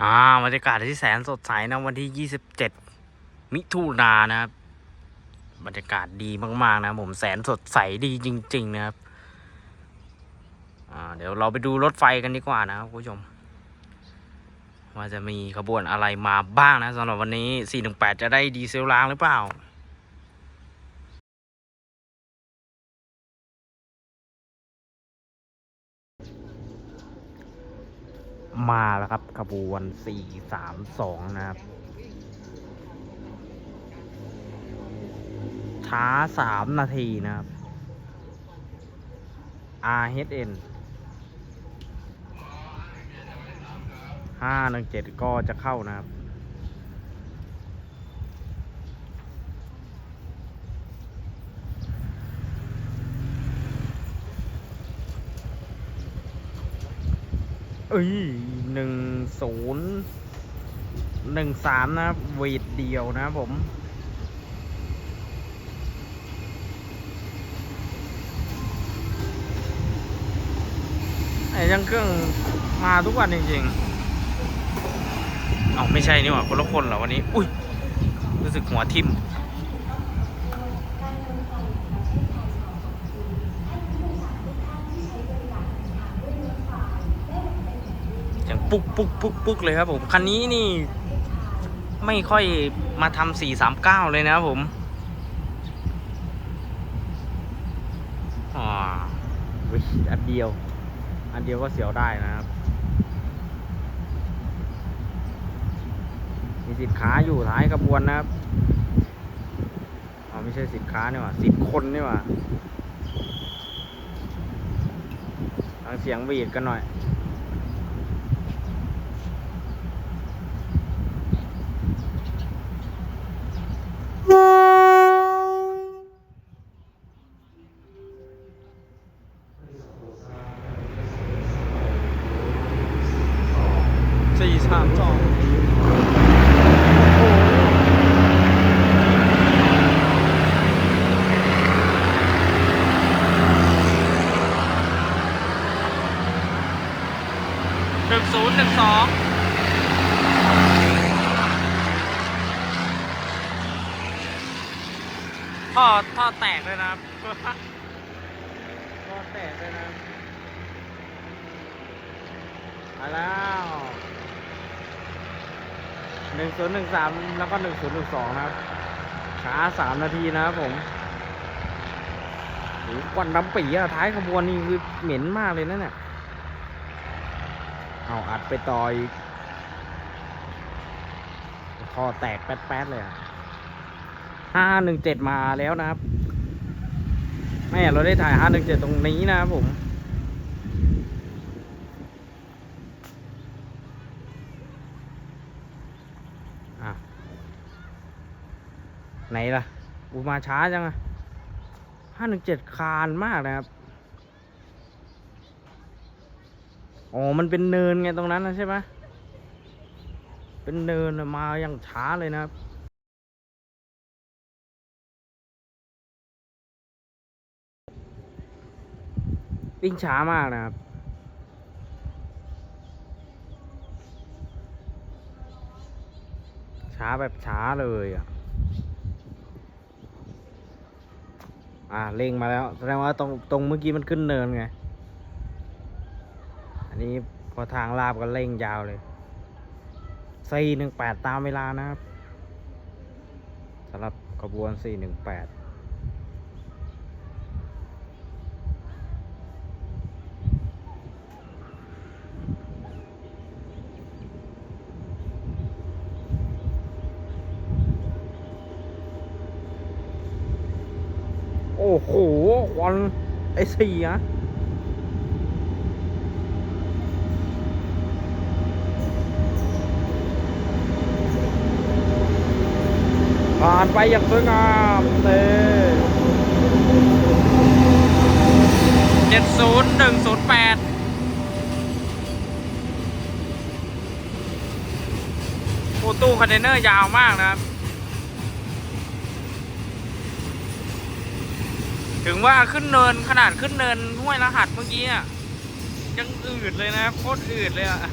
อ่าบรรยากาศที่แสนสดใสนะวันที่ 27 มิถุนายนนะครับ บรรยากาศดีมากๆนะผมแสนสดใสดีจริง ๆ นะครับอ่าเดี๋ยวเราไปดูรถไฟกันดีกว่านะครับคุณผู้ชม ว่าจะมีขบวนอะไรมาบ้างนะสำหรับวันนี้ 418 จะได้ดีเซลล้างหรือเปล่า มาแล้วครับขบวน432นะครับ ช้า3นาทีนะครับ RHN 517 ก็จะเข้านะครับ เอ้ยหนึ่งศูนย์หนึ่งสามนะเวทเดียวนะผมไอ้ยังเครื่องมาทุกวันจริงๆ เอาไม่ใช่นี่หว่าคนละคนเหรอวันนี้ อุ้ย รู้สึกหัวทิ่ม อย่าง ปุ๊กปุ๊กปุ๊กปุ๊กเลยครับผม คันนี้นี่ไม่ค่อยมาทำสี่สามเก้าเลยนะครับผมอ่าวิอันเดียว อันเดียวก็เสียวได้นะครับ มีสินค้าอยู่ท้ายขบวนนะครับอ๋อไม่ใช่สินค้านี่หว่าสิบคนเนี่หว่าฟังเสียงบีดกันหน่อย สี่สามสองหนึ่งศูนย์หนึ่งสองท่อท่อแตกเลยนะครับ ท่อแตกเลยนะมาแล้วหนึ่งศูนย์หนึ่งสามแล้วก็หนึ่งศูนย์หนึ่งสองครับช้าสามนาทีนะครับผมโอ้โหควันดำปีอะท้ายขบวนนี่คือเหม็นมากเลยนั่นน่ะเอาอัดไปต่อยคอแตกแป๊ดๆเลยอะห้าหนึ่งเจ็ดมาแล้วนะครับ แม่เราได้ถ่ายห้าหนึ่งเจ็ดตรงนี้นะครับผมไหนล่ะอูมาช้าจังอะห้าหนึ่งเจ็ดคานมากนะครับ อ๋อ มันเป็นเนินไงตรงนั้นนะใช่ไหมเป็นเนินมาอย่างช้าเลยนะครับ วิ่งช้ามากนะครับ ช้าแบบช้าเลยอะอ่าเร่งมาแล้วแสดงว่าตรงตรงเมื่อกี้มันขึ้นเนินไง อันนี้พอทางลาบก็เร่งยาวเลยสี่หนึ่งแปดตามเวลานะครับสำหรับขบวนสี่หนึ่งแปด อ้โหควันไอสี่อะผ่านไปอย่างสวยงามเต้เจ็ดศูนย์หนึ่งศูนย์แปดโอ้ตู้คอนเทนเนอร์ยาวมากนะครับ ถึงว่าขึ้นเนินขนาดขึ้นเนินห้วยรหัสเมื่อกี้อะยังอืดเลยนะโคตรอืดเลยอะอ่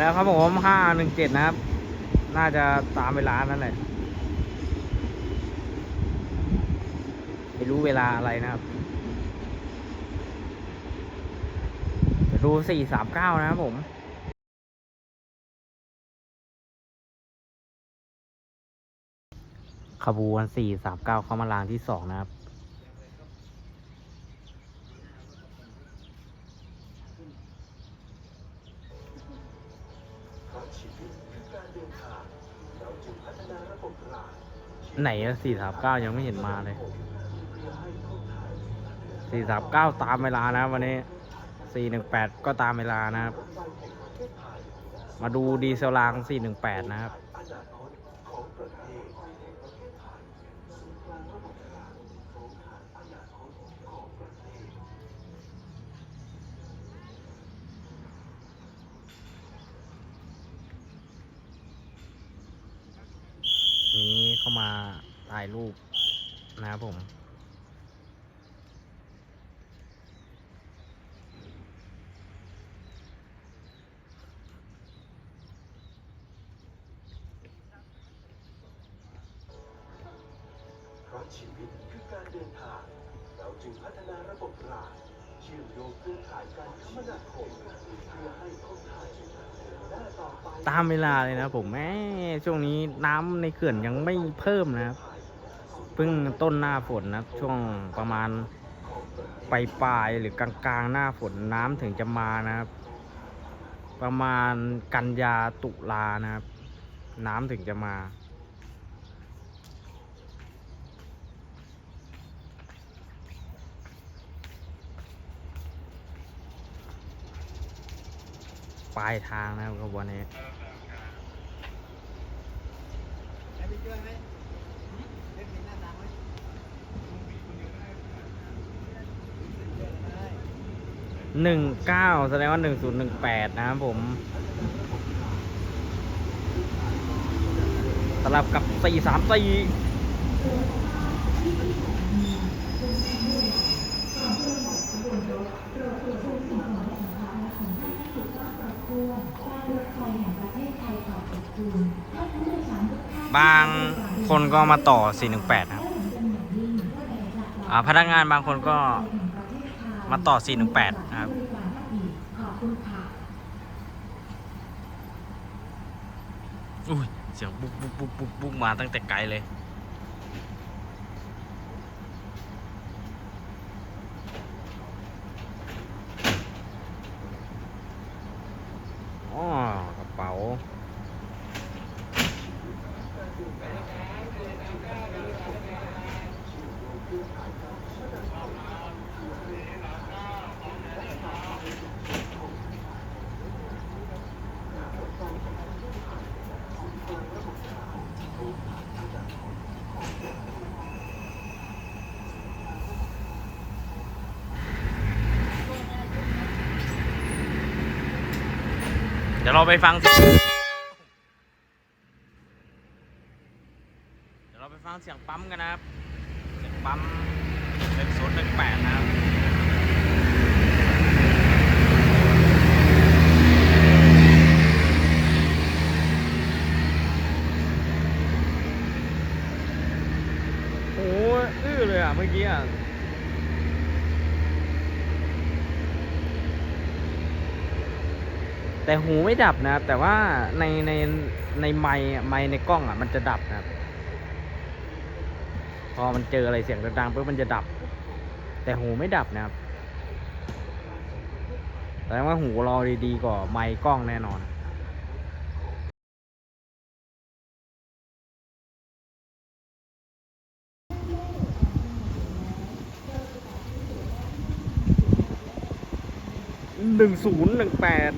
แล้วครับผมห้าหนึ่งเจ็ดนะครับ น่าจะตามเวลานั่นแหละไม่รู้เวลาอะไรนะครับเดี๋ยวดูสี่สามเก้านะครับผมขบวนสี่สามเก้าเข้ามารางที่สองนะครับ ไหนสี่สามเก้ายังไม่เห็นมาเลยสี่สามเก้าตามเวลานะวันนี้สี่หนึ่งแปดก็ตามเวลานะครับ มาดูดีเซลรางสี่หนึ่งแปดนะครับ นี้ เข้ามาถ่ายรูปนะครับผมเพราะชีวิตคือการเดินทาง เราจึงพัฒนาระบบราง ชื่อมโยงเครือข่ายการคมนาคมเพื่อให้คนไทยเดินหน้าต่อไปตามเวลาเลยนะผมแม่ช่วงนี้น้ำในเขื่อนยังไม่เพิ่มนะครับเพิ่งต้นหน้าฝนนะช่วงประมาณปลายปลายหรือกลางกลางๆหน้าฝนน้ำถึงจะมานะครับ ประมาณกันยาตุลานะครับ น้ำถึงจะมา ปลายทางนะครับขบวนนี้หนึ่งเก้าแสดงว่าหนึ่งศูนย์หนึ่งแปดนะครับผมสลับกับสี่สามสี่ บางคนก็มาต่อ 418นะครับอ่าพนักงานบางคนก็มาต่อ 418 นะครับอุ้ยเสียงบุกบุกบุกบุกบุกมาตั้งแต่ไกลเลย อ๋อกระเป๋า เดี๋ยวเราไปฟังเสียงเดี๋ยวเราไปฟังเสียงปั๊มกันนะครับ เสียงปั๊มเป็นศูนย์หนึ่งแปดนะครับ โอ้ยอื้อเลยอะ เมื่อกี้อะ แต่หูไม่ดับนะครับ แต่ว่าในในในไมค์อะไมค์ในกล้องอะ มันจะดับนะครับ พอมันเจออะไรเสียงดังๆปุ๊บมันจะดับ แต่หูไม่ดับนะครับแสดงว่าหูเราดีๆกว่าไมค์กล้องแน่นอนหนึ่งศูนย์หนึ่งแปด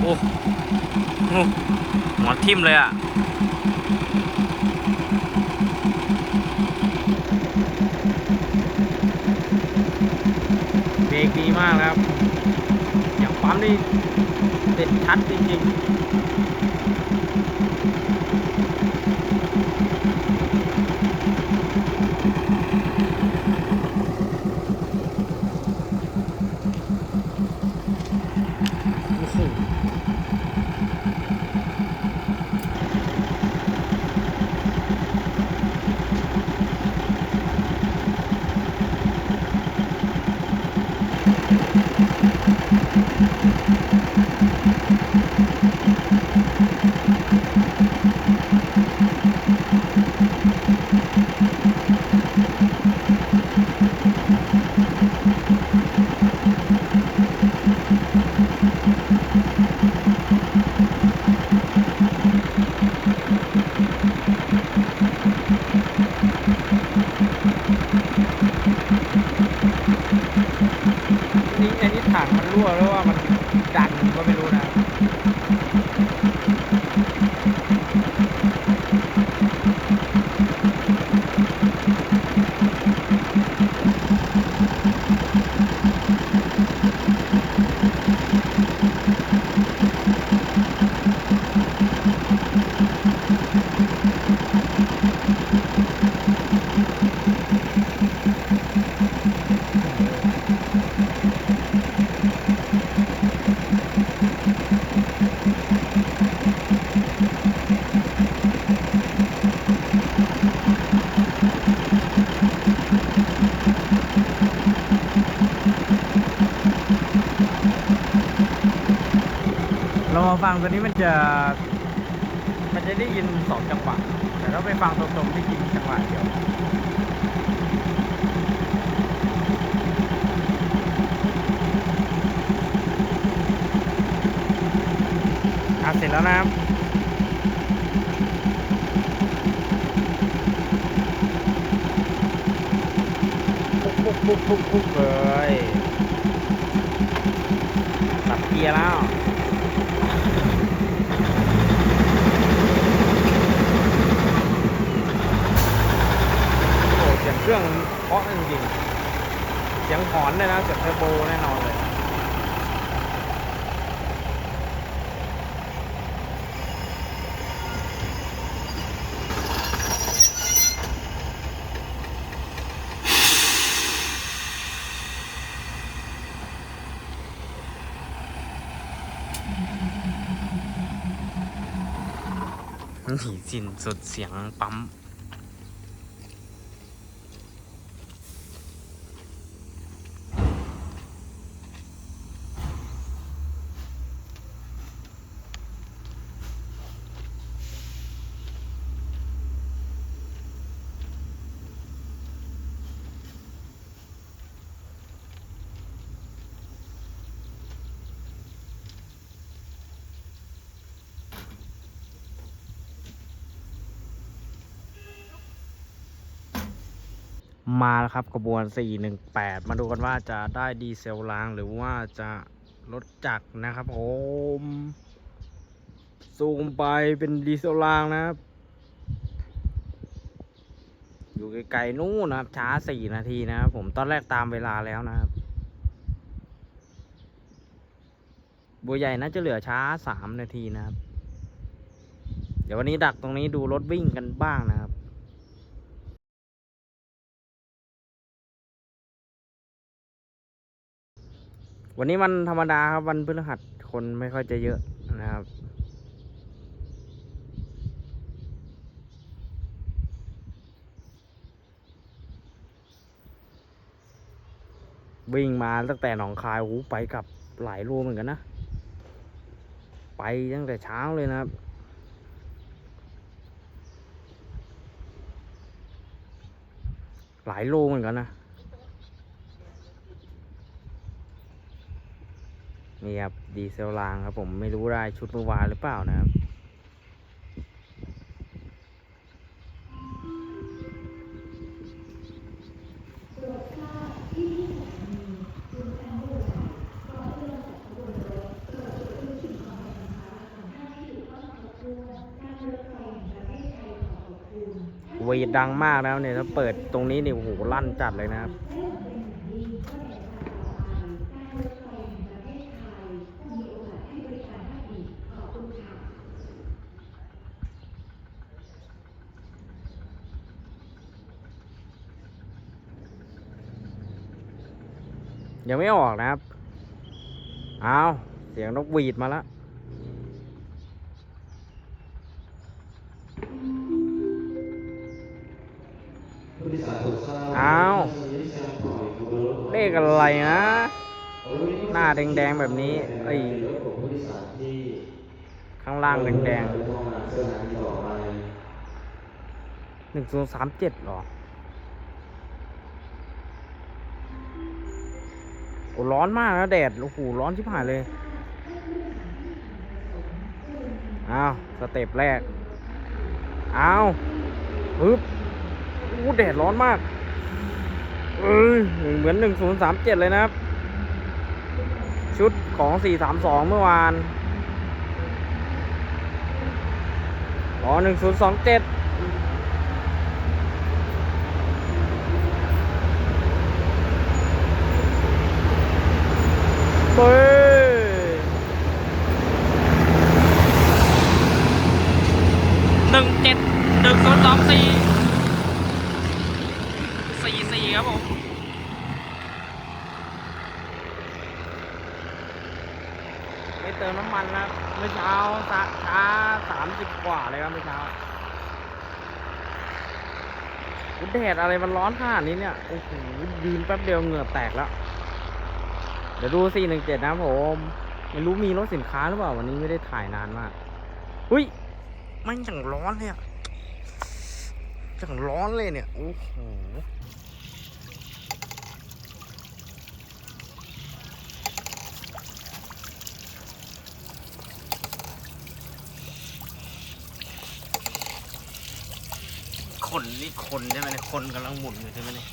โอ้โหหัวทิ่มเลยอะเบรกดีมากนะครับ อย่างปั๊มนี่เด็ดชัดจริงๆ ฟังตัวนี้มันจะมันจะได้ยินสองจังหวะแต่ถ้าไปฟังตรงๆได้ยินจังหวะเดียวอะเสร็จแล้วนะครับปุ๊บปุ๊บปุ๊บปุ๊บเลยตัดเกียร์แล้ว โอ้ เครื่องเพราะจริงๆเสียงหอนเลยนะเสียงเทอร์โบแน่นอนเลยหนีสิ้นสุดเสียงปั๊ม มาแล้วครับกระบวน 418 มาดูกันว่าจะได้ดีเซลล้างหรือว่าจะรถจักรนะครับผมซูมไปเป็นดีเซลล้างนะครับ อยู่ไกลๆนู่นนะครับ ช้า 4 นาทีนะครับผมตอนแรกตามเวลาแล้วนะครับ บัวใหญ่น่าจะเหลือช้า 3 นาทีนะครับ เดี๋ยววันนี้ดักตรงนี้ดูรถวิ่งกันบ้างนะครับ วันนี้วันธรรมดาครับวันพฤหัสคนไม่ค่อยจะเยอะนะครับวิ่งมาตั้งแต่หนองคายโอ้โหไปกับหลายโลเหมือนกันนะ ไปตั้งแต่เช้าเลยนะครับ หลายโลเหมือนกันนะ นี่ครับดีเซลรางครับผมไม่รู้ได้ชุดเมื่อวานหรือเปล่านะครับเวีดดังมากแล้วเนี่ยถ้าเปิดตรงนี้เนี่ยโอ้โหลั่นจัดเลยนะครับ ยังไม่ออกนะครับ เอาเสียงนกหวีดมาแล้วอ้าวเลขอะไรนะ หน้าแดงๆแบบนี้ไอ้ข้างล่างแดงๆหนึ่งศูนย์สามเจ็ดหรอ โอ้ร้อนมากนะแดดโอ้โหร้อนชิบหายเลยอ้าวสเต็ปแรกอ้าวปึ๊บอู้แดดร้อนมากเอ้ยเหมือนหนึ่งศูนย์สามเจ็ดเลยนะครับ ชุดของสี่สามสองเมื่อวานอ๋อหนึ่งศูนย์สองเจ็ด เฮ้หนึ่งเจ็ดหนึ่งศูนย์สองสี่สี่สี่ครับผมไม่เติมน้ำมันนะเมื่อเช้าช้าช้าสามสิบกว่าเลยครับเมื่อเช้าแดดอะไรมันร้อนขนาดนี้เนี่ย โอ้โหยืนแป๊บเดียวเหงื่อแตกแล้ว ดี๋ยวดูสี่หนึ่งเจ็ดนะผมไม่รู้มีรถสินค้าหรือเปล่า วันนี้ไม่ได้ถ่ายนานมากอุ้ยมันอย่างร้อนเลยอะอย่างร้อนเลยเนี่ย โอ้โหคนนี่คนใช่ไหมเนี่ยคนกำลังหมุนอยู่ใช่ไหมเนี่ย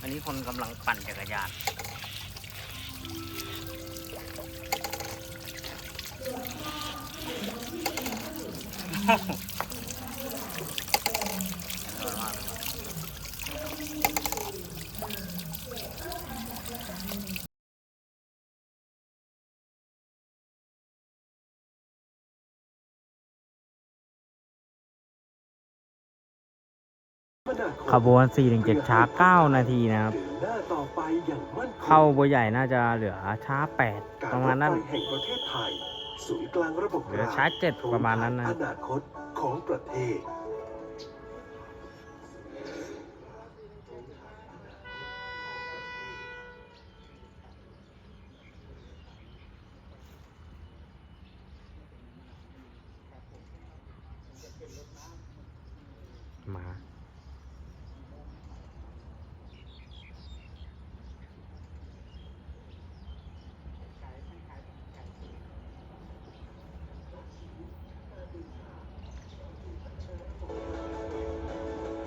อันนี้คนกำลังปั่นจักรยาน ขบวน 417 ช้า 9 นาทีนะครับเข้าต่อไปอย่างมั่นคงเข้าบัวใหญ่น่าจะเหลือช้า 8 ประมาณนั้น แห่งประเทศไทย ศูนย์กลางระบบเหลือรางช้าเจ็ดประมาณนั้นนะอนาคตของประเทศ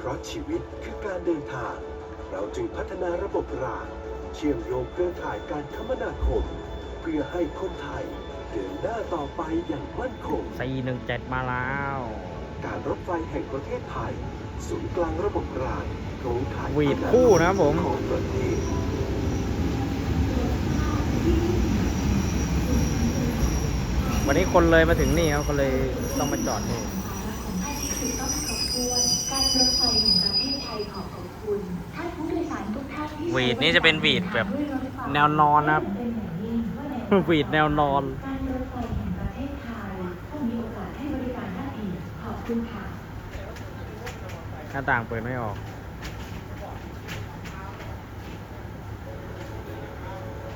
ราะชีวิตคือการเดินทาง เราจึงพัฒนาระบบรางเชื่อมโยงเครือข่ายการคมนาคม เพื่อให้คนไทย เดินหน้าต่อไปอย่างมั่นคง 417 มาแล้ว การรถไฟแห่งประเทศไทย ศูนย์กลางระบบรางโครงข่ายหวีดคู่นะครับผม ของประเทศวันนี้คนเลยมาถึงนี่ครับก็เลยต้องมาจอดนี่อันนี้คือต้องขอบคุณกา รรถไฟแห่งประเทศไทยขอขอบคุณท่านผู้โดยสารทุกท่านที่หวีดนี่จะเป็นหวีดแบบ ด้วยรถไฟแนวนอนนะครับ เป็นอย่างยิ่งว่าใน หวีดแนวนอน การรถไฟแห่งประเทศไทยผู้มีโอกาสให้บริการท่านอีกขอบคุณค่ะ หน้าต่างเปิดไม่ออก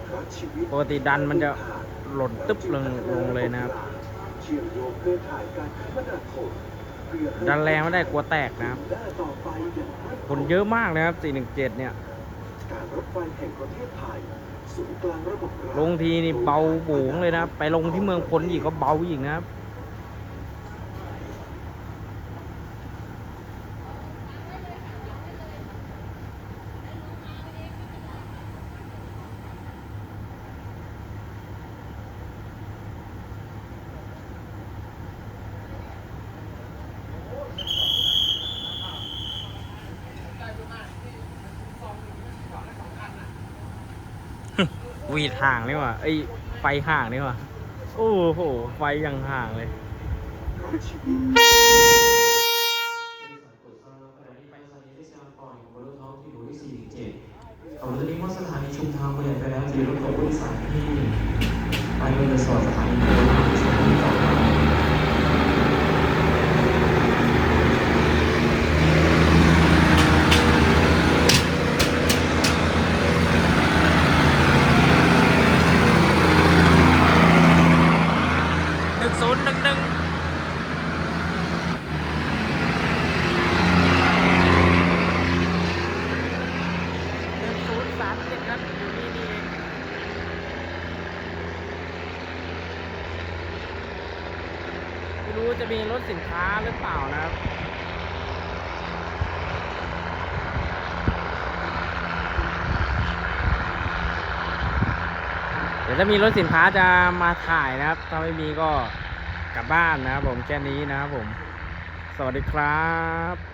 เพราะชีวิตปกติดันมันจะหล่นตึ๊บลงลงเลยนะครับ เชื่อมโยงเครือข่ายการคมนาคมเพื่อให้ ดันแรงไม่ได้กลัวแตกนะครับเดินหน้าต่อไปอย่างมั่นคนเยอะมากนะครับ 417 เนี่ย ลงทีนี่เบาบูงเลยนะ ไปลงที่เมืองพลอีกก็เบาอีกนะครับ วีดห่างนี่ว่ะไอ้ไฟห่างนี่ว่ะโอ้โห ไฟยังห่างเลย เพราะชีวิต ไปสถานีที่สยามก่อนบนรถท้องที่หมู่ที่47เอาเรื่องนี้ว่าสถานีชุมทางไปยังไปแล้วจะมีรถของผู้โดยสารที่ไปโดยสอดสถานีโบราณที่สถานีต่อไป หนึ่ง ศูนย์หนึ่งหนึ่งหนึ่งศูนย์สามเจ็ดครับอยู่นี่นี่ไม่รู้จะมีรถสินค้าหรือเปล่านะครับเดี๋ยวถ้ามีรถสินค้าจะมาถ่ายนะครับ ถ้าไม่มีก็ กลับบ้านนะครับผมแค่นี้นะครับผม สวัสดีครับ